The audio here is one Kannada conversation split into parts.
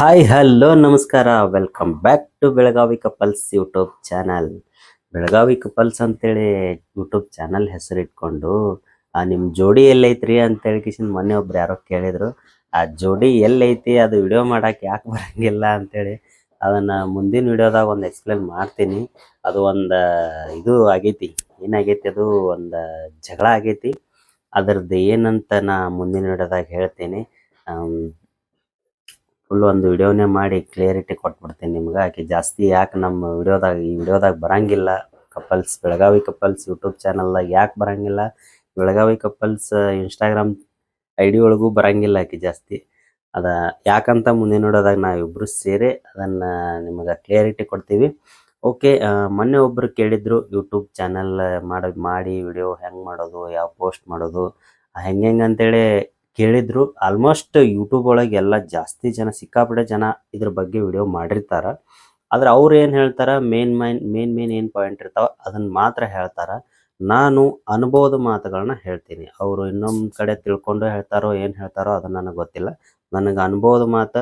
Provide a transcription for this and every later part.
ಹಾಯ್ ಹಲೋ ನಮಸ್ಕಾರ. Welcome back to Belagavi couples YouTube channel Belagavi couples ಅಂತೇಳಿ ಯೂಟ್ಯೂಬ್ ಚಾನಲ್ ಹೆಸರಿಟ್ಕೊಂಡು, ಆ ನಿಮ್ಮ ಜೋಡಿ ಎಲ್ಲೈತ್ರಿ ಅಂತೇಳಿ ಕಿಶನ್ ಮೊನ್ನೆ ಒಬ್ರು ಯಾರೋ ಕೇಳಿದ್ರು. ಆ ಜೋಡಿ ಎಲ್ಲೈತಿ, ಅದು ವಿಡಿಯೋ ಮಾಡೋಕೆ ಯಾಕೆ ಬರಂಗಿಲ್ಲ ಅಂತೇಳಿ ಅದನ್ನ ಮುಂದಿನ ವಿಡಿಯೋದಾಗ ಒಂದು ಎಕ್ಸ್ಪ್ಲೇನ್ ಮಾಡ್ತೀನಿ. ಅದು ಒಂದು, ಇದು ಆಗೈತಿ, ಏನಾಗೈತಿ ಅದು ಒಂದು ಜಗಳ ಆಗೈತಿ. ಅದರದ್ದು ಏನಂತ ನಾ ಮುಂದಿನ ವಿಡಿಯೋದಾಗ ಹೇಳ್ತೀನಿ. ಫುಲ್ ಒಂದು ವಿಡಿಯೋನೇ ಮಾಡಿ ಕ್ಲಿಯರಿಟಿ ಕೊಟ್ಬಿಡ್ತೀನಿ ನಿಮ್ಗೆ. ಆಕೆ ಜಾಸ್ತಿ ಯಾಕೆ ನಮ್ಮ ವಿಡಿಯೋದಾಗ, ಈ ವಿಡಿಯೋದಾಗ ಬರಂಗಿಲ್ಲ. ಕಪಲ್ಸ್ ಬೆಳಗಾವಿ ಕಪಲ್ಸ್ ಯೂಟ್ಯೂಬ್ ಚಾನಲ್ದಾಗ ಯಾಕೆ ಬರಂಗಿಲ್ಲ? Belagavi couples Instagram I D ಒಳಗೂ ಬರಂಗಿಲ್ಲ ಆಕೆ ಜಾಸ್ತಿ. ಅದ ಯಾಕಂತ ಮುಂದೆ ನೋಡೋದಾಗ ನಾವು ಇಬ್ರು ಸೇರಿ ಅದನ್ನ ನಿಮಗೆ ಕ್ಲಿಯರಿಟಿ ಕೊಡ್ತೀವಿ. ಓಕೆ ಮೊನ್ನೆ ಒಬ್ಬರು ಕೇಳಿದ್ರು ಯೂಟ್ಯೂಬ್ ಚಾನಲ್ ಮಾಡಿ ಮಾಡಿ ವಿಡಿಯೋ ಹೆಂಗೆ ಮಾಡೋದು, ಯಾವ ಪೋಸ್ಟ್ ಮಾಡೋದು ಹೆಂಗೆ ಹೆಂಗೆ ಅಂತೇಳಿ ಕೇಳಿದ್ರು. ಆಲ್ಮೋಸ್ಟ್ ಯೂಟ್ಯೂಬ್ ಒಳಗೆ ಎಲ್ಲ ಜಾಸ್ತಿ ಜನ, ಸಿಕ್ಕಾಪಟ್ಟೆ ಜನ ಇದ್ರ ಬಗ್ಗೆ ವಿಡಿಯೋ ಮಾಡಿರ್ತಾರ. ಆದ್ರೆ ಅವ್ರು ಏನು ಹೇಳ್ತಾರ? ಮೇನ್ ಮೈನ್ ಮೇನ್ ಮೇನ್ ಏನು ಪಾಯಿಂಟ್ ಇರ್ತಾವ? ಅದನ್ನ ಮಾತ್ರ ಹೇಳ್ತಾರ. ನಾನು ಅನುಭವದ ಮಾತುಗಳನ್ನ ಹೇಳ್ತೀನಿ. ಅವರು ಇನ್ನೊಂದು ಕಡೆ ತಿಳ್ಕೊಂಡು ಹೇಳ್ತಾರೋ, ಏನು ಹೇಳ್ತಾರೋ ಅದು ನನಗೆ ಗೊತ್ತಿಲ್ಲ. ನನಗೆ ಅನುಭವದ ಮಾತು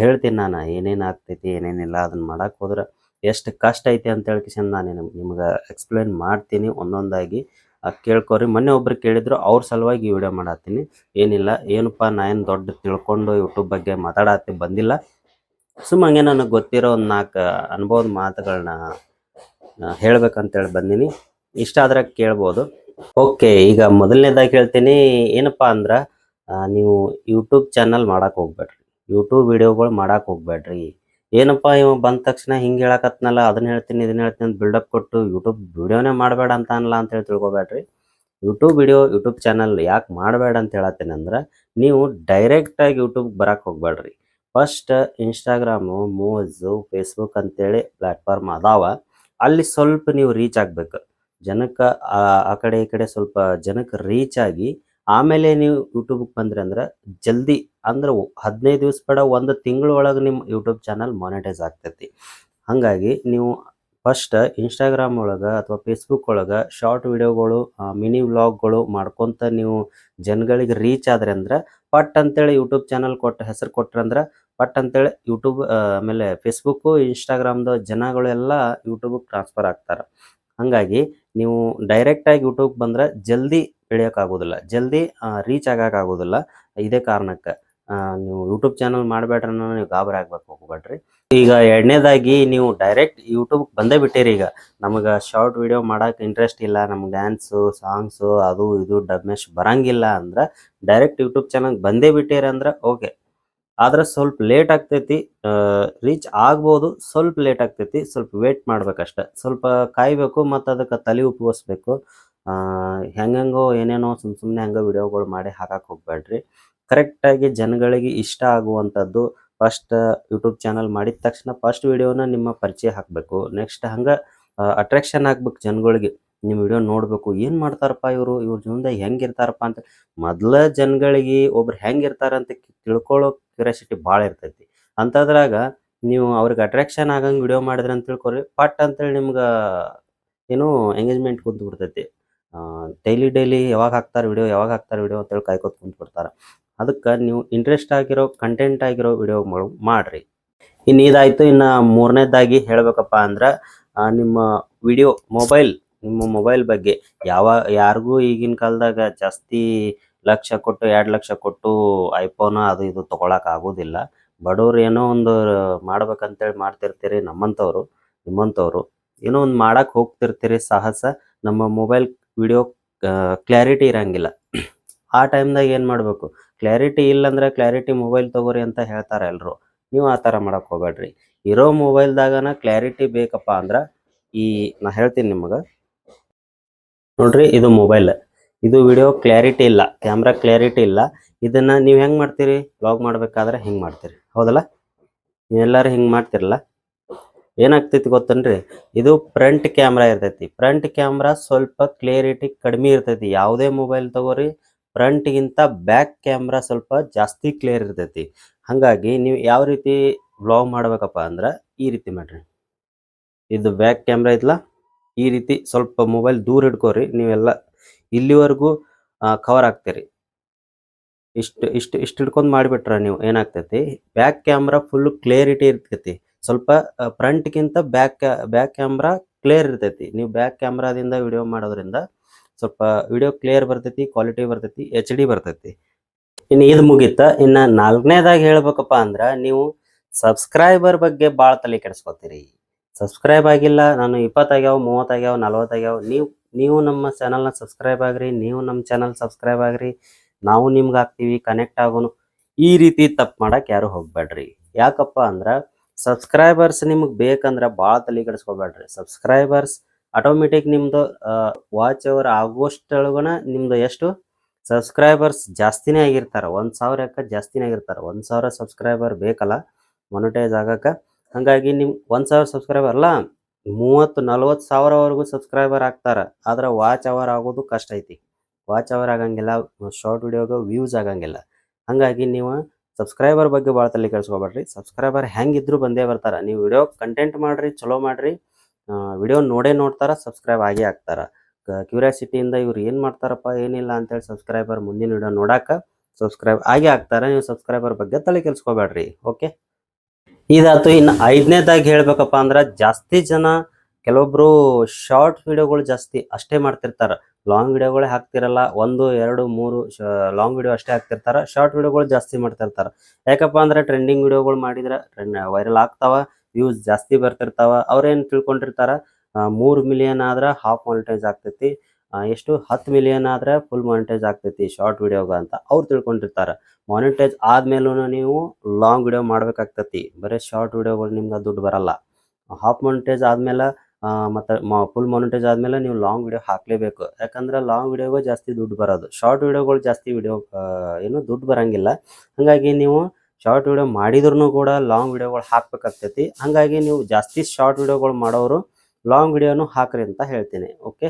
ಹೇಳ್ತೀನಿ ನಾನು. ಏನೇನು ಆಗ್ತೈತಿ ಏನೇನಿಲ್ಲ ಅದನ್ನ ಮಾಡಕ್ಕೆ ಹೋದ್ರೆ ಎಷ್ಟು ಕಷ್ಟ ಐತಿ ಅಂತ ಹೇಳ್ಕಿಸನ್ ನಾನು ನಿಮ್ಗೆ ಎಕ್ಸ್ಪ್ಲೇನ್ ಮಾಡ್ತೀನಿ ಒಂದೊಂದಾಗಿ. ಕೇಳ್ಕೊರಿ. ಮೊನ್ನೆ ಒಬ್ರು ಕೇಳಿದ್ರು, ಅವ್ರ ಸಲುವಾಗಿ ಈ ವಿಡಿಯೋ ಮಾಡತ್ತೀನಿ. ಏನಿಲ್ಲ, ಏನಪ್ಪ, ನಾ ಏನು ದೊಡ್ಡ ತಿಳ್ಕೊಂಡು ಯೂಟ್ಯೂಬ್ ಬಗ್ಗೆ ಮಾತಾಡತ್ತಿ ಬಂದಿಲ್ಲ. ಸುಮ್ಮ ಹಂಗೆ ನನಗೆ ಗೊತ್ತಿರೋ ಒಂದು ನಾಲ್ಕು ಅನುಭವದ ಮಾತುಗಳನ್ನ ಹೇಳ್ಬೇಕಂತೇಳಿ ಬಂದೀನಿ. ಇಷ್ಟ ಆದ್ರೆ ಕೇಳ್ಬೋದು. ಓಕೆ, ಈಗ ಮೊದಲನೇದಾಗಿ ಹೇಳ್ತೀನಿ, ಏನಪ್ಪ ಅಂದ್ರೆ ನೀವು ಯೂಟ್ಯೂಬ್ ಚಾನಲ್ ಮಾಡಕ್ಕೆ ಹೋಗ್ಬೇಡ್ರಿ. ಯೂಟ್ಯೂಬ್ ವಿಡಿಯೋಗಳು ಮಾಡಕ್ಕೆ ಹೋಗ್ಬೇಡ್ರಿ. ಏನಪ್ಪ ಇವ ಬಂದ ತಕ್ಷಣ ಹಿಂಗೆ ಹೇಳಕತ್ನಲ್ಲ ಅದನ್ನ ಹೇಳ್ತೀನಿ ಇದನ್ನ ಹೇಳ್ತೀನಿ ಅಂತ ಬಿಲ್ಡಪ್ ಕೊಟ್ಟು ಯೂಟ್ಯೂಬ್ ವಿಡಿಯೋನೇ ಮಾಡಬೇಡ ಅಂತ ಅನ್ನಲ್ಲ ಅಂತ ಹೇಳಿ ತಿಳ್ಕೊಬೇಡ್ರಿ. ಯೂಟ್ಯೂಬ್ ವಿಡಿಯೋ ಯೂಟ್ಯೂಬ್ ಚಾನಲ್ ಯಾಕೆ ಮಾಡಬೇಡ ಅಂತ ಹೇಳತ್ತೀನಿ ಅಂದ್ರೆ, ನೀವು ಡೈರೆಕ್ಟ್ ಆಗಿ ಯೂಟ್ಯೂಬ್ ಬರಕ್ ಹೋಗ್ಬೇಡ್ರಿ. ಫಸ್ಟ್ ಇನ್ಸ್ಟಾಗ್ರಾಮು ಮೂವಲ್ಸು ಫೇಸ್ಬುಕ್ ಅಂತೇಳಿ ಪ್ಲಾಟ್ಫಾರ್ಮ್ ಅದಾವ. ಅಲ್ಲಿ ಸ್ವಲ್ಪ ನೀವು ರೀಚ್ ಆಗ್ಬೇಕು. ಜನಕ್ಕೆ ಆ ಕಡೆ ಈ ಕಡೆ ಸ್ವಲ್ಪ ಜನಕ್ಕೆ ರೀಚ್ ಆಗಿ ಆಮೇಲೆ ನೀವು ಯೂಟ್ಯೂಬ್ಗೆ ಬಂದ್ರಿ ಅಂದ್ರೆ ಜಲ್ದಿ ಅಂದ್ರೆ ಹದಿನೈದು ದಿವಸ ಬೇಡ, ಒಂದು ತಿಂಗಳೊಳಗೆ ನಿಮ್ಮ ಯೂಟ್ಯೂಬ್ ಚಾನಲ್ ಮಾನಿಟೈಸ್ ಆಗ್ತೈತಿ. ಹಾಗಾಗಿ ನೀವು ಫಸ್ಟ್ ಇನ್ಸ್ಟಾಗ್ರಾಮ್ ಒಳಗೆ ಅಥವಾ ಫೇಸ್ಬುಕ್ ಒಳಗೆ ಶಾರ್ಟ್ ವಿಡಿಯೋಗಳು ಮಿನಿ ವ್ಲಾಗ್ಗಳು ಮಾಡ್ಕೊತ ನೀವು ಜನಗಳಿಗೆ ರೀಚ್ ಆದ್ರೆ ಅಂದ್ರೆ ಪಟ್ ಅಂತೇಳಿ ಯೂಟ್ಯೂಬ್ ಚಾನಲ್ ಕೊಟ್ಟು, ಹೆಸರು ಕೊಟ್ರಂದ್ರೆ ಪಟ್ ಅಂತೇಳಿ ಯೂಟ್ಯೂಬ್ ಆಮೇಲೆ ಫೇಸ್ಬುಕ್ಕು ಇನ್ಸ್ಟಾಗ್ರಾಮ್ದು ಜನಗಳೆಲ್ಲ ಎಲ್ಲ ಯೂಟ್ಯೂಬಿಗೆ ಟ್ರಾನ್ಸ್ಫರ್ ಆಗ್ತಾರೆ. ಹಾಗಾಗಿ ನೀವು ಡೈರೆಕ್ಟಾಗಿ ಯೂಟ್ಯೂಬ್ ಬಂದ್ರೆ ಜಲ್ದಿ ಬೆಳೆಯೋಕ್ಕಾಗೋದಿಲ್ಲ ಜಲ್ದಿ ರೀಚ್ ಆಗೋಕ್ಕಾಗೋದಿಲ್ಲ ಇದೇ ಕಾರಣಕ್ಕೆ ನೀವು ಯೂಟ್ಯೂಬ್ ಚಾನಲ್ ಮಾಡಬೇಡ್ರಿ ನೀವು ಗಾಬರಿ ಆಗ್ಬೇಕು, ಹೋಗ್ಬೇಡ್ರಿ. ಈಗ ಎರಡನೇದಾಗಿ ನೀವು ಡೈರೆಕ್ಟ್ ಯೂಟ್ಯೂಬ್ ಬಂದೇ ಬಿಟ್ಟಿರಿ ಈಗ. ನಮಗೆ ಶಾರ್ಟ್ ವಿಡಿಯೋ ಮಾಡೋಕೆ ಇಂಟ್ರೆಸ್ಟ್ ಇಲ್ಲ. ನಮ್ಗೆ ಡ್ಯಾನ್ಸು ಸಾಂಗ್ಸು ಅದು ಇದು ಡಬ್ಮೆಶ್ ಬರಂಗಿಲ್ಲ ಅಂದ್ರೆ ಡೈರೆಕ್ಟ್ ಯೂಟ್ಯೂಬ್ ಚಾನಲ್ ಬಂದೇ ಬಿಟ್ಟಿರಿ ಅಂದ್ರೆ ಓಕೆ ಆದ್ರೆ ಸ್ವಲ್ಪ ಲೇಟ್ ಆಗ್ತೈತಿ ರೀಚ್ ಆಗ್ಬೋದು, ಸ್ವಲ್ಪ ಲೇಟ್ ಆಗ್ತೈತಿ, ಸ್ವಲ್ಪ ವೇಟ್ ಮಾಡ್ಬೇಕಷ್ಟೆ. ಸ್ವಲ್ಪ ಕಾಯಬೇಕು ಮತ್ತು ಅದಕ್ಕೆ ತಲೆ ಉಪಯೋಗಿಸ್ಬೇಕು ಹೆಂಗೆಂಗೋ ಏನೇನೋ ಸುಮ್ಮ ಸುಮ್ಮನೆ ಹಂಗೆ ವಿಡಿಯೋಗಳು ಮಾಡಿ ಹಾಕಕ್ಕೆ ಹೋಗ್ಬೇಡ್ರಿ ಕರೆಕ್ಟಾಗಿ ಜನಗಳಿಗೆ ಇಷ್ಟ ಆಗುವಂಥದ್ದು ಫಸ್ಟ್ ಯೂಟ್ಯೂಬ್ ಚಾನಲ್ ಮಾಡಿದ ತಕ್ಷಣ ಫಸ್ಟ್ ವಿಡಿಯೋನ ನಿಮ್ಮ ಪರಿಚಯ ಹಾಕಬೇಕು. ನೆಕ್ಸ್ಟ್ ಹಂಗೆ ಅಟ್ರಾಕ್ಷನ್ ಆಗ್ಬೇಕು ಜನಗಳಿಗೆ. ನಿಮ್ಮ ವಿಡಿಯೋ ನೋಡಬೇಕು, ಏನು ಮಾಡ್ತಾರಪ್ಪ ಇವರು? ಇವ್ರ ಜೀವನದಾಗ ಹೆಂಗಿರ್ತಾರಪ್ಪ ಅಂತ. ಮೊದಲ ಜನಗಳಿಗೆ ಒಬ್ರು ಹೆಂಗಿರ್ತಾರಂತ ತಿಳ್ಕೊಳ್ಳೋ ಕ್ಯೂರಿಯಾಸಿಟಿ ಭಾಳ ಇರ್ತೈತಿ. ಅಂಥದ್ರಾಗ ನೀವು ಅವ್ರಿಗೆ ಅಟ್ರಾಕ್ಷನ್ ಆಗಂಗೆ ವಿಡಿಯೋ ಮಾಡಿದ್ರೆ ಅಂತ ತಿಳ್ಕೊರಿ ಪಟ್ ಅಂತೇಳಿ ನಿಮ್ಗೆ ಏನು ಎಂಗೇಜ್ಮೆಂಟ್ ಕುಂತು ಬಿಡ್ತೈತಿ ಡೈಲಿ ಡೈಲಿ ಯಾವಾಗ ಹಾಕ್ತಾರೆ ವಿಡಿಯೋ ಯಾವಾಗ ಹಾಕ್ತಾರೆ ವಿಡಿಯೋ ಅಂತೇಳಿ ಕಾಯ್ಕೊತ ಕುಂತು ಬಿಡ್ತಾರೆ ಅದಕ್ಕೆ ನೀವು ಇಂಟ್ರೆಸ್ಟ್ ಆಗಿರೋ ಕಂಟೆಂಟ್ ಆಗಿರೋ ವಿಡಿಯೋ ಮಾಡ್ರಿ. ಇನ್ನು ಇದಾಯ್ತು, ಇನ್ನು ಮೂರನೇದಾಗಿ ಹೇಳಬೇಕಪ್ಪ ಅಂದ್ರೆ ನಿಮ್ಮ ವಿಡಿಯೋ ಮೊಬೈಲ್ ನಿಮ್ಮ ಮೊಬೈಲ್ ಬಗ್ಗೆ ಯಾವ, ಯಾರಿಗೂ ಈಗಿನ ಕಾಲದಾಗ ಜಾಸ್ತಿ ಲಕ್ಷ ಕೊಟ್ಟು, ಎರಡು ಲಕ್ಷ ಕೊಟ್ಟು ಐಫೋನ್ ಅದು ಇದು ತೊಗೊಳಕ್ ಆಗೋದಿಲ್ಲ. ಬಡವ್ರು ಏನೋ ಒಂದು ಮಾಡ್ಬೇಕಂತೇಳಿ ಮಾಡ್ತಿರ್ತೀರಿ ನಮ್ಮಂಥವ್ರು ನಿಮ್ಮಂಥವ್ರು ಏನೋ ಒಂದು ಮಾಡಕ್ ಹೋಗ್ತಿರ್ತೀರಿ ಸಾಹಸ, ನಮ್ಮ ಮೊಬೈಲ್ ವಿಡಿಯೋ ಕ್ಲಾರಿಟಿ ಇರಂಗಿಲ್ಲ. ಆ ಟೈಮ್ದಾಗ ಏನು ಮಾಡಬೇಕು? ಕ್ಲಾರಿಟಿ ಇಲ್ಲಂದ್ರೆ ಕ್ಲಾರಿಟಿ ಮೊಬೈಲ್ ತಗೋರಿ ಅಂತ ಹೇಳ್ತಾರೆ ಎಲ್ಲರೂ ನೀವು ಆ ಥರ ಮಾಡಕ್ಕೆ ಹೋಗ್ಬೇಡ್ರಿ. ಇರೋ ಮೊಬೈಲ್ದಾಗನ ಕ್ಲಾರಿಟಿ ಬೇಕಪ್ಪ ಅಂದ್ರೆ ಈ, ನಾ ಹೇಳ್ತೀನಿ ನಿಮಗೆ. ನೋಡ್ರಿ ಇದು ಮೊಬೈಲ್ ಇದು ವಿಡಿಯೋ ಕ್ಲಾರಿಟಿ ಇಲ್ಲ ಕ್ಯಾಮ್ರಾ ಕ್ಲಾರಿಟಿ ಇಲ್ಲ. ಇದನ್ನ ನೀವು ಹೆಂಗೆ ಮಾಡ್ತೀರಿ? ವ್ಲಾಗ್ ಮಾಡ್ಬೇಕಾದ್ರೆ ಹೆಂಗ್ ಮಾಡ್ತೀರಿ? ಹೌದಲ್ಲ? ನೀವೆಲ್ಲರೂ ಹಿಂಗ್ ಮಾಡ್ತಿರಲ್ಲ? ಏನಾಗ್ತೈತಿ ಗೊತ್ತನ್ರಿ? ಇದು ಫ್ರಂಟ್ ಕ್ಯಾಮ್ರಾ ಇರ್ತೈತಿ. ಫ್ರಂಟ್ ಕ್ಯಾಮ್ರಾ ಸ್ವಲ್ಪ ಕ್ಲಿಯರಿಟಿ ಕಡಿಮೆ ಇರ್ತೈತಿ. ಯಾವುದೇ ಮೊಬೈಲ್ ತಗೋರಿ ಫ್ರಂಟ್ಗಿಂತ ಬ್ಯಾಕ್ ಕ್ಯಾಮ್ರಾ ಸ್ವಲ್ಪ ಜಾಸ್ತಿ ಕ್ಲಿಯರ್ ಇರ್ತೈತಿ. ಹಾಗಾಗಿ ನೀವು ಯಾವ ರೀತಿ ವ್ಲಾಗ್ ಮಾಡ್ಬೇಕಪ್ಪ ಅಂದ್ರೆ ಈ ರೀತಿ ಮಾಡ್ರಿ. ಇದು ಬ್ಯಾಕ್ ಕ್ಯಾಮ್ರಾ ಇದ್ಲಾ, ಈ ರೀತಿ ಸ್ವಲ್ಪ ಮೊಬೈಲ್ ದೂರ ಇಟ್ಕೋರಿ, ನೀವೆಲ್ಲ ಇಲ್ಲಿವರೆಗೂ ಕವರ್ ಆಗ್ತೀರಿ. ಇಷ್ಟು ಇಷ್ಟು ಇಷ್ಟು ಹಿಡ್ಕೊಂಡು ಮಾಡಿಬಿಟ್ರೆ ನೀವು, ಏನಾಗ್ತೈತಿ? ಬ್ಯಾಕ್ ಕ್ಯಾಮ್ರಾ ಫುಲ್ ಕ್ಲಿಯರಿಟಿ ಇರ್ತೈತಿ. ಸ್ವಲ್ಪ ಫ್ರಂಟ್ಗಿಂತ ಬ್ಯಾಕ್ ಬ್ಯಾಕ್ ಕ್ಯಾಮ್ರಾ ಕ್ಲಿಯರ್ ಇರ್ತೈತಿ. ನೀವು ಬ್ಯಾಕ್ ಕ್ಯಾಮ್ರಾದಿಂದ ವಿಡಿಯೋ ಮಾಡೋದ್ರಿಂದ ಸ್ವಲ್ಪ ವಿಡಿಯೋ ಕ್ಲಿಯರ್ ಬರ್ತೈತಿ ಕ್ವಾಲಿಟಿ ಬರ್ತೈತಿ ಎಚ್ ಡಿ ಬರ್ತೈತಿ. ಇನ್ನು ಇದು ಮುಗೀತ. ಇನ್ನು ನಾಲ್ಕನೇದಾಗಿ ಹೇಳ್ಬೇಕಪ್ಪ ಅಂದ್ರೆ, ನೀವು ಸಬ್ಸ್ಕ್ರೈಬರ್ ಬಗ್ಗೆ ಭಾಳ ತಲೆ ಕೆಡಿಸ್ಕೊತೀರಿ. ಸಬ್ಸ್ಕ್ರೈಬ್ ಆಗಿಲ್ಲ, ನಾನು ಇಪ್ಪತ್ತಾಗ್ಯಾವ, ಮೂವತ್ತಾಗ್ಯಾವ, ನಲ್ವತ್ತಾಗ್ಯಾವ, ನೀವು ನೀವು ನಮ್ಮ ಚಾನಲ್ನ ಸಬ್ಸ್ಕ್ರೈಬ್ ಆಗ್ರಿ, ನೀವು ನಮ್ಮ ಚಾನಲ್ ಸಬ್ಸ್ಕ್ರೈಬ್ ಆಗ್ರಿ, ನಾವು ನಿಮ್ಗೆ ಹಾಕ್ತೀವಿ ಕನೆಕ್ಟ್ ಆಗೋನು, ಈ ರೀತಿ ತಪ್ಪು ಮಾಡಕ್ಕೆ ಯಾರು ಹೋಗ್ಬೇಡ್ರಿ ಯಾಕಪ್ಪ ಅಂದ್ರೆ ಸಬ್ಸ್ಕ್ರೈಬರ್ಸ್ ನಿಮ್ಗೆ ಬೇಕಂದ್ರೆ ಭಾಳ ತಲೆ ಕೆಡಿಸ್ಕೊಬೇಡ್ರಿ ಸಬ್ಸ್ಕ್ರೈಬರ್ಸ್ ಆಟೋಮೆಟಿಕ್ ನಿಮ್ದು ವಾಚ್ ಅವರ್ ಆಗೋಷ್ಟೊಳಗನ ನಿಮ್ದು ಎಷ್ಟು? ಸಬ್ಸ್ಕ್ರೈಬರ್ಸ್ ಜಾಸ್ತಿನೇ ಆಗಿರ್ತಾರೆ. ಒಂದು ಸಾವಿರಕ್ಕೆ ಜಾಸ್ತಿನೇ ಆಗಿರ್ತಾರೆ? ಒಂದು ಸಾವಿರ ಸಬ್ಸ್ಕ್ರೈಬರ್ ಬೇಕಲ್ಲ ಮೊನಿಟೈಸ್ ಆಗಕ್ಕೆ ಹಾಗಾಗಿ ನಿಮ್, ಒಂದು ಸಾವಿರ ಸಬ್ಸ್ಕ್ರೈಬರ್ ಅಲ್ಲ? ಮೂವತ್ತು, ನಲ್ವತ್ತು ಸಾವಿರವರೆಗೂ ಸಬ್ಸ್ಕ್ರೈಬರ್ ಆಗ್ತಾರೆ. ಆದ್ರೆ ವಾಚ್ ಅವರ್ ಆಗೋದು ಕಷ್ಟ ಐತಿ. ವಾಚ್ ಅವರ್ ಆಗಂಗಿಲ್ಲ ಶಾರ್ಟ್ ವಿಡಿಯೋಗೆ ವ್ಯೂಸ್ ಆಗಂಗಿಲ್ಲ. ಹಾಗಾಗಿ ನೀವು ಸಬ್ಸ್ಕ್ರೈಬರ್ ಬಗ್ಗೆ ಭಾಳ ತಲೆ ಕೆಡಿಸ್ಕೊಬೇಡ್ರಿ. ಸಬ್ಸ್ಕ್ರೈಬರ್ ಹೆಂಗಿದ್ರು ಬಂದೇ ಬರ್ತಾರೆ. ನೀವು ವಿಡಿಯೋ ಕಂಟೆಂಟ್ ಮಾಡ್ರಿ, ಚಲೋ ಮಾಡ್ರಿ ವಿಡಿಯೋ ನೋಡೇ ನೋಡ್ತಾರೆ ಸಬ್ಸ್ಕ್ರೈಬ್ ಆಗೇ ಆಗ್ತಾರ. ಕ್ಯೂರಿಯಾಸಿಟಿಯಿಂದ ಇವ್ರು ಏನು ಮಾಡ್ತಾರಪ್ಪ, ಏನಿಲ್ಲ ಅಂತೇಳಿ ಸಬ್ಸ್ಕ್ರೈಬರ್ ಮುಂದಿನ ವಿಡಿಯೋ ನೋಡಾಕ ಸಬ್ಸ್ಕ್ರೈಬ್ ಆಗೇ ಆಗ್ತಾರೆ. ನೀವು ಸಬ್ಸ್ಕ್ರೈಬರ್ ಬಗ್ಗೆ ತಲೆ ಕೆಲ್ಸ್ಕೊಬೇಡ್ರಿ ಓಕೆ ಇದಾತು ಇನ್ನು ಐದನೇದಾಗಿ ಹೇಳ್ಬೇಕಪ್ಪ ಅಂದ್ರೆ ಜಾಸ್ತಿ ಜನ ಕೆಲವೊಬ್ರು ಶಾರ್ಟ್ ವಿಡಿಯೋಗಳು ಜಾಸ್ತಿ ಅಷ್ಟೇ ಮಾಡ್ತಿರ್ತಾರ. ಲಾಂಗ್ ವಿಡಿಯೋಗಳೇ ಹಾಕ್ತಿರಲ್ಲ, ಒಂದು, ಎರಡು, ಮೂರು ಲಾಂಗ್ ವಿಡಿಯೋ ಅಷ್ಟೇ ಹಾಕ್ತಿರ್ತಾರ. ಶಾರ್ಟ್ ವಿಡಿಯೋಗಳು ಜಾಸ್ತಿ ಮಾಡ್ತಿರ್ತಾರ. ಯಾಕಪ್ಪ ಅಂದ್ರೆ ಟ್ರೆಂಡಿಂಗ್ ವಿಡಿಯೋಗಳು ಮಾಡಿದ್ರೆ ವೈರಲ್ ಆಗ್ತಾವ ವ್ಯೂಸ್ ಜಾಸ್ತಿ ಬರ್ತಿರ್ತಾವ. ಅವ್ರೇನು ತಿಳ್ಕೊಂಡಿರ್ತಾರ ಮೂರು ಮಿಲಿಯನ್ ಆದ್ರೆ ಹಾಫ್ ಮಾನಿಟೈಸ್ ಆಗ್ತೈತಿ. ಎಷ್ಟು ಹತ್ತು ಮಿಲಿಯನ್ ಆದ್ರೆ ಫುಲ್ ಮಾನಿಟೈಸ್ ಆಗ್ತೈತಿ ಶಾರ್ಟ್ ವಿಡಿಯೋಗ ಅಂತ. ಅವ್ರು ತಿಳ್ಕೊಂಡಿರ್ತಾರೆ. ಮಾನಿಟೈಸ್ ಆದ್ಮೇಲೂ ನೀವು ಲಾಂಗ್ ವಿಡಿಯೋ ಮಾಡ್ಬೇಕಾಗ್ತೈತಿ. ಬರೀ ಶಾರ್ಟ್ ವಿಡಿಯೋಗಳು ನಿಮ್ಗೆ ದುಡ್ಡು ಬರಲ್ಲ. ಹಾಫ್ ಮಾನಿಟೈಸ್ ಆದಮೇಲೆ ಮತ್ತು ಫುಲ್ ಮಾನಿಟೈಸ್ ಆದಮೇಲೆ ನೀವು ಲಾಂಗ್ ವಿಡಿಯೋ ಹಾಕಲೇಬೇಕು. ಯಾಕಂದ್ರೆ ಲಾಂಗ್ ವಿಡಿಯೋಗೆ ಜಾಸ್ತಿ ದುಡ್ಡು ಬರೋದು. ಶಾರ್ಟ್ ವಿಡಿಯೋಗಳು ಜಾಸ್ತಿ ವಿಡಿಯೋ ಏನು ದುಡ್ಡು ಬರಂಗಿಲ್ಲ. ಹಾಗಾಗಿ ನೀವು ಶಾರ್ಟ್ ವಿಡಿಯೋ ಮಾಡಿದ್ರು ಕೂಡ ಲಾಂಗ್ ವಿಡಿಯೋಗಳು ಹಾಕ್ಬೇಕಾಗ್ತೈತಿ. ಹಾಗಾಗಿ ನೀವು ಜಾಸ್ತಿ ಶಾರ್ಟ್ ವಿಡಿಯೋಗಳು ಮಾಡೋರು ಲಾಂಗ್ ವಿಡಿಯೋನು ಹಾಕ್ರಿ ಅಂತ ಹೇಳ್ತೀನಿ. ಓಕೆ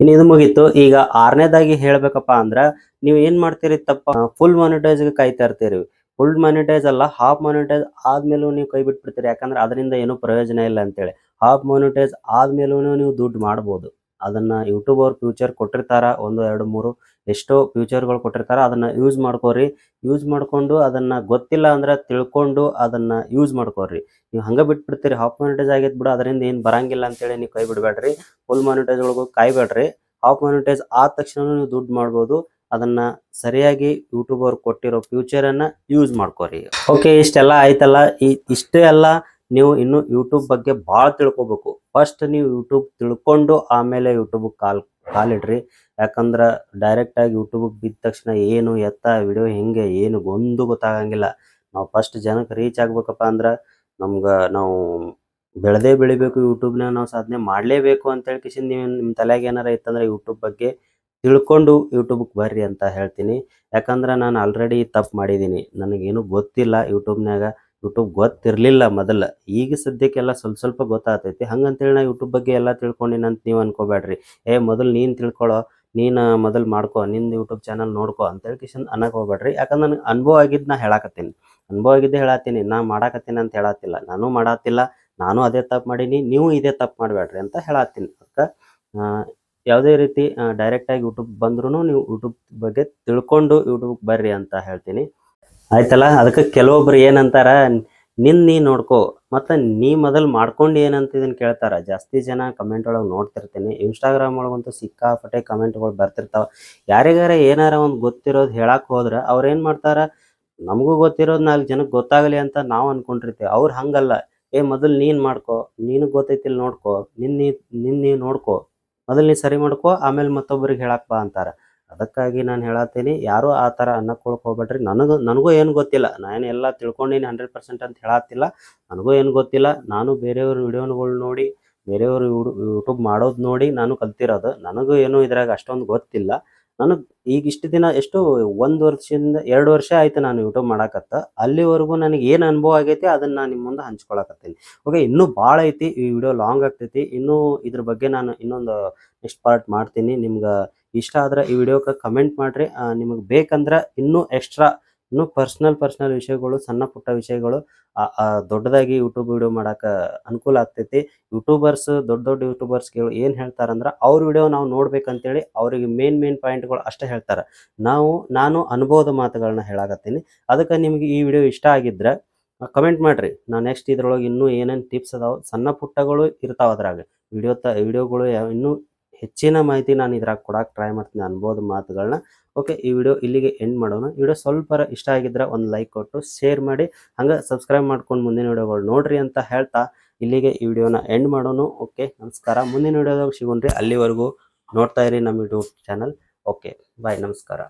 ಇನ್ನು ಇದು ಮುಗೀತು. ಈಗ ಆರನೇದಾಗಿ ಹೇಳ್ಬೇಕಪ್ಪ ಅಂದ್ರ ನೀವು ಏನ್ ಮಾಡ್ತೀರಿ ತಪ್ಪ? ಫುಲ್ ಮಾನಿಟೈಸ್ ಕಾಯ್ತಾ ಇರ್ತೀರಿ. ಫುಲ್ ಮಾನಿಟೈಸ್ ಅಲ್ಲ ಹಾಫ್ ಮಾನಿಟೈಸ್ ಆದ್ಮೇಲೂ ನೀವು ಕೈ ಬಿಟ್ಬಿಡ್ತೀರಿ. ಯಾಕಂದ್ರೆ ಅದರಿಂದ ಏನು ಪ್ರಯೋಜನ ಇಲ್ಲ ಅಂತೇಳಿ. ಹಾಫ್ ಮಾನಿಟೈಸ್ ಆದ್ಮೇಲೂ ನೀವು ದುಡ್ಡು ಮಾಡ್ಬೋದು. ಅದನ್ನ ಯೂಟ್ಯೂಬ್ ಅವ್ರು ಫ್ಯೂಚರ್ ಕೊಟ್ಟಿರ್ತಾರ, ಒಂದು, ಎರಡು, ಮೂರು, ಎಷ್ಟೋ ಫ್ಯೂಚರ್ಗಳು ಕೊಟ್ಟಿರ್ತಾರ, ಅದನ್ನ ಯೂಸ್ ಮಾಡ್ಕೋರಿ. ಯೂಸ್ ಮಾಡ್ಕೊಂಡು ಅದನ್ನ ಗೊತ್ತಿಲ್ಲ ಅಂದ್ರೆ ತಿಳ್ಕೊಂಡು ಅದನ್ನ ಯೂಸ್ ಮಾಡ್ಕೋರಿ. ನೀವು ಹಂಗ ಬಿಟ್ಬಿಡ್ತೀರಿ ಹಾಫ್ ಮಾನಿಟೈಸ್ ಆಗೈತೆ ಬಿಡು, ಅದರಿಂದ ಏನು ಬರಂಗಿಲ್ಲ ಅಂತೇಳಿ ನೀವು ಕೈ ಬಿಡಬೇಡ್ರಿ. ಫುಲ್ ಮಾನಿಟೈಸ್ ಒಳಗೂ ಕಾಯ್ಬೇಡ್ರಿ ಹಾಫ್ ಮಾನಿಟೈಸ್ ಆದ ತಕ್ಷಣ ನೀವು ದುಡ್ಡು ಮಾಡ್ಬೋದು. ಅದನ್ನ ಸರಿಯಾಗಿ ಯೂಟ್ಯೂಬ್ ಅವ್ರು ಕೊಟ್ಟಿರೋ ಫ್ಯೂಚರ್ ಅನ್ನ ಯೂಸ್ ಮಾಡ್ಕೋರಿ. ಓಕೆ ಇಷ್ಟೆಲ್ಲ ಆಯ್ತಲ್ಲ. ಈ, ಇಷ್ಟೇ ಎಲ್ಲ ನೀವು ಇನ್ನು ಯೂಟ್ಯೂಬ್ ಬಗ್ಗೆ ಭಾಳ ತಿಳ್ಕೊಬೇಕು. ಫಸ್ಟ್ ನೀವು ಯೂಟ್ಯೂಬ್ ತಿಳ್ಕೊಂಡು ಆಮೇಲೆ ಯೂಟ್ಯೂಬ್ ಕಾಲ್, ಕಾಲಿಡ್ರಿ. ಯಾಕಂದ್ರೆ ಡೈರೆಕ್ಟ್ ಆಗಿ ಯೂಟ್ಯೂಬ್ ಬಿದ್ದ ತಕ್ಷಣ ಏನು ಎತ್ತ ವಿಡಿಯೋ ಹೆಂಗೆ, ಏನು ಒಂದು ಗೊತ್ತಾಗಂಗಿಲ್ಲ. ನಾವು ಫಸ್ಟ್ ಜನಕ್ಕೆ ರೀಚ್ ಆಗ್ಬೇಕಪ್ಪ ಅಂದ್ರೆ ನಮ್ಗೆ ನಾವು ಬೆಳೆದೇ ಬೆಳಿಬೇಕು ಯೂಟ್ಯೂಬ್ನಾಗ ನಾವು ಸಾಧನೆ ಮಾಡಲೇಬೇಕು ಅಂತ ಹೇಳ್ಕಿಸಿಂದ ನೀವು ನಿಮ್ಮ ತಲೆಗೆ ಏನಾರ ಇತ್ತಂದ್ರೆ ಯೂಟ್ಯೂಬ್ ಬಗ್ಗೆ ತಿಳ್ಕೊಂಡು ಯೂಟ್ಯೂಬ್ಗೆ ಬರ್ರಿ ಅಂತ ಹೇಳ್ತೀನಿ. ಯಾಕಂದ್ರೆ ನಾನು ಆಲ್ರೆಡಿ ತಪ್ಪು ಮಾಡಿದ್ದೀನಿ. ನನಗೇನು ಗೊತ್ತಿಲ್ಲ ಯೂಟ್ಯೂಬ್ನಾಗ ಯೂಟ್ಯೂಬ್ ಗೊತ್ತಿರಲಿಲ್ಲ ಮೊದಲು. ಈಗ ಸದ್ಯಕ್ಕೆಲ್ಲ ಸ್ವಲ್ಪ ಸ್ವಲ್ಪ ಗೊತ್ತಾಗ್ತೈತಿ. ಹಂಗಂತೇಳಿ ನಾ ಯೂಟ್ಯೂಬ್ ಬಗ್ಗೆ ಎಲ್ಲ ತಿಳ್ಕೊಂಡಿನ ಅಂತ ನೀವು ಅನ್ಕೋಬೇಡ್ರಿ ಏ, ಮೊದಲು ನೀನು ತಿಳ್ಕೊಳ್ಳೋ ನೀನು ಮೊದಲು ಮಾಡ್ಕೋ, ನಿಂದು ಯೂಟ್ಯೂಬ್ ಚಾನಲ್ ನೋಡ್ಕೋ ಅಂತೇಳಿ ಕಿಶನ್ ಅನ್ನಕ್ಕೆ ಹೋಗ್ಬೇಡ್ರಿ ಯಾಕಂದ್ರೆ ನನಗೆ ಅನುಭವ ಆಗಿದ್ದು ನಾ ಹೇಳಾಕತ್ತೀನಿ. ಅನುಭವ ಆಗಿದ್ದೆ ಹೇಳತ್ತೀನಿ ನಾ ಮಾಡಾಕತ್ತೀನಿ ಅಂತ ಹೇಳತ್ತಿಲ್ಲ ನಾನು ಮಾಡತ್ತಿಲ್ಲ ನಾನು ಅದೇ ತಪ್ಪು ಮಾಡೀನಿ. ನೀವು ಇದೇ ತಪ್ಪು ಮಾಡಬೇಡ್ರಿ ಅಂತ ಹೇಳತ್ತೀನಿ ಅದಕ್ಕೆ ಯಾವುದೇ ರೀತಿ ಡೈರೆಕ್ಟಾಗಿ ಯೂಟ್ಯೂಬ್ ಬಂದ್ರೂ ನೀವು ಯೂಟ್ಯೂಬ್ ಬಗ್ಗೆ ತಿಳ್ಕೊಂಡು ಯೂಟ್ಯೂಬ್ ಬರ್ರಿ ಅಂತ ಹೇಳ್ತೀನಿ. ಆಯ್ತಲ್ಲ? ಅದಕ್ಕೆ ಕೆಲವೊಬ್ರು ಏನಂತಾರ, ನಿನ್ ನೀ ನೋಡ್ಕೋ, ಮತ್ತು ನೀ ಮೊದಲು ಮಾಡ್ಕೊಂಡು ಏನಂತ ಇದನ್ನ ಕೇಳ್ತಾರ. ಜಾಸ್ತಿ ಜನ ಕಮೆಂಟ್ ಒಳಗೆ ನೋಡ್ತಿರ್ತೀನಿ. ಇನ್ಸ್ಟಾಗ್ರಾಮ್ ಒಳಗಂತೂ ಸಿಕ್ಕಾಪಟ್ಟೆ ಕಮೆಂಟ್ಗಳು ಬರ್ತಿರ್ತಾವ. ಯಾರಿಗಾರ ಏನಾರ ಒಂದು ಗೊತ್ತಿರೋದು ಹೇಳಕ್ಕೆ ಹೋದ್ರೆ ಅವ್ರು ಏನು ಮಾಡ್ತಾರ, ನಮಗೂ ಗೊತ್ತಿರೋದು ನಾಲ್ಕು ಜನಕ್ಕೆ ಗೊತ್ತಾಗಲಿ ಅಂತ ನಾವು ಅನ್ಕೊಂಡಿರ್ತೀವಿ. ಅವ್ರು ಹಂಗಲ್ಲ. ಏ, ಮೊದಲು ನೀನು ಮಾಡ್ಕೋ ನೀನು ಗೊತ್ತೈತಿಲ್ಲ ನೋಡ್ಕೋ ನಿನ್ನ ನೀ ನಿನ್ನ ನೀ ನೋಡ್ಕೋ, ಮೊದಲು ನೀ ಸರಿ ಮಾಡ್ಕೋ, ಆಮೇಲೆ ಮತ್ತೊಬ್ಬರಿಗೆ ಹೇಳಕ್ ಬಾ ಅಂತಾರ. ಅದಕ್ಕಾಗಿ ನಾನು ಹೇಳತ್ತೀನಿ ಯಾರು ಆ ಥರ ಅನ್ನಕೊಳಕ್ ಹೋಗ್ಬೇಡ್ರಿ. ನನಗೂ ನನಗೂ ಏನು ಗೊತ್ತಿಲ್ಲ. ನಾನು ಎಲ್ಲ ತಿಳ್ಕೊಂಡಿನಿ ಹಂಡ್ರೆಡ್ ಪರ್ಸೆಂಟ್ ಅಂತ ಹೇಳತ್ತಿಲ್ಲ ನನಗೂ ಏನು ಗೊತ್ತಿಲ್ಲ. ನಾನು ಬೇರೆಯವ್ರ ವಿಡಿಯೋಗಳು ನೋಡಿ, ಬೇರೆಯವರು ಯೂಟ್ಯೂಬ್ ಮಾಡೋದು ನೋಡಿ ನಾನು ಕಲ್ತಿರೋದು. ನನಗೂ ಏನು ಇದ್ರಾಗ ಅಷ್ಟೊಂದು ಗೊತ್ತಿಲ್ಲ. ನನಗೆ ಈಗ ಇಷ್ಟು ದಿನ ಎಷ್ಟು ಒಂದು ವರ್ಷದಿಂದ ಎರಡು ವರ್ಷ ಆಯ್ತು ನಾನು ಯೂಟ್ಯೂಬ್ ಮಾಡಾಕತ್ತ. ಅಲ್ಲಿವರೆಗೂ ನನಗೆ ಏನು ಅನುಭವ ಆಗೈತಿ ಅದನ್ನ ನಾನು ನಿಮ್ಮ ಮುಂದೆ ಹಂಚ್ಕೊಳಕತ್ತೀನಿ. ಓಕೆ, ಇನ್ನೂ ಭಾಳ ಐತಿ, ಈ ವಿಡಿಯೋ ಲಾಂಗ್ ಆಗ್ತೈತಿ. ಇನ್ನೂ ಇದ್ರ ಬಗ್ಗೆ ನಾನು ಇನ್ನೊಂದು ನೆಕ್ಸ್ಟ್ ಪಾರ್ಟ್ ಮಾಡ್ತೀನಿ. ನಿಮ್ಗೆ ಇಷ್ಟ ಆದ್ರೆ ಈ ವಿಡಿಯೋಕ್ಕೆ ಕಮೆಂಟ್ ಮಾಡ್ರಿ. ನಿಮಗೆ ಬೇಕಂದ್ರೆ ಇನ್ನೂ ಎಕ್ಸ್ಟ್ರಾ ಇನ್ನು ಪರ್ಸ್ನಲ್ ಪರ್ಸ್ನಲ್ ವಿಷಯಗಳು, ಸಣ್ಣ ಪುಟ್ಟ ವಿಷಯಗಳು ದೊಡ್ಡದಾಗಿ ಯೂಟ್ಯೂಬ್ ವಿಡಿಯೋ ಮಾಡಾಕ ಅನುಕೂಲ ಆಗ್ತೈತಿ. ಯೂಟ್ಯೂಬರ್ಸ್ ದೊಡ್ಡ ದೊಡ್ಡ ಯೂಟ್ಯೂಬರ್ಸ್ಗಳು ಏನು ಹೇಳ್ತಾರಂದ್ರೆ ಅವ್ರ ವಿಡಿಯೋ ನಾವು ನೋಡ್ಬೇಕಂತೇಳಿ ಅವರಿಗೆ ಮೇನ್ ಮೇನ್ ಪಾಯಿಂಟ್ಗಳು ಅಷ್ಟೇ ಹೇಳ್ತಾರೆ. ನಾವು, ನಾನು ಅನುಭವದ ಮಾತುಗಳನ್ನ ಹೇಳಾಕತ್ತೀನಿ. ಅದಕ್ಕೆ ನಿಮಗೆ ಈ ವಿಡಿಯೋ ಇಷ್ಟ ಆಗಿದ್ರೆ ಕಮೆಂಟ್ ಮಾಡ್ರಿ. ನಾವು ನೆಕ್ಸ್ಟ್ ಇದ್ರೊಳಗೆ ಇನ್ನೂ ಏನೇನು ಟಿಪ್ಸ್ ಅದಾವ, ಸಣ್ಣ ಪುಟ್ಟಗಳು ಇರ್ತಾವ ಅದ್ರಾಗ. ವಿಡಿಯೋ ತ ವಿಡಿಯೋಗಳು ಇನ್ನೂ ಹೆಚ್ಚಿನ ಮಾಹಿತಿ ನಾನು ಇದ್ರಾಗ ಕೊಡಕ್ಕೆ ಟ್ರೈ ಮಾಡ್ತೀನಿ ಅನ್ಬೋದು ಮಾತುಗಳನ್ನ ಓಕೆ ಈ ವಿಡಿಯೋ ಇಲ್ಲಿಗೆ ಎಂಡ್ ಮಾಡೋಣ. ವಿಡಿಯೋ ಸ್ವಲ್ಪ ಇಷ್ಟ ಆಗಿದ್ರೆ ಒಂದು ಲೈಕ್ ಕೊಟ್ಟು ಶೇರ್ ಮಾಡಿ. ಹಂಗೆ ಸಬ್ಸ್ಕ್ರೈಬ್ ಮಾಡ್ಕೊಂಡು ಮುಂದಿನ ವಿಡಿಯೋಗಳು ನೋಡ್ರಿ ಅಂತ ಹೇಳ್ತಾ ಇಲ್ಲಿಗೆ ಈ ವಿಡಿಯೋನ ಎಂಡ್ ಮಾಡೋಣ. ಓಕೆ ನಮಸ್ಕಾರ. ಮುಂದಿನ ವಿಡಿಯೋದಾಗ ಸಿಗೋಣ್ರಿ. ಅಲ್ಲಿವರೆಗೂ ನೋಡ್ತಾ ಇರಿ ನಮ್ಮ ಯೂಟ್ಯೂಬ್ ಚಾನಲ್ ಓಕೆ ಬಾಯ್ ನಮಸ್ಕಾರ.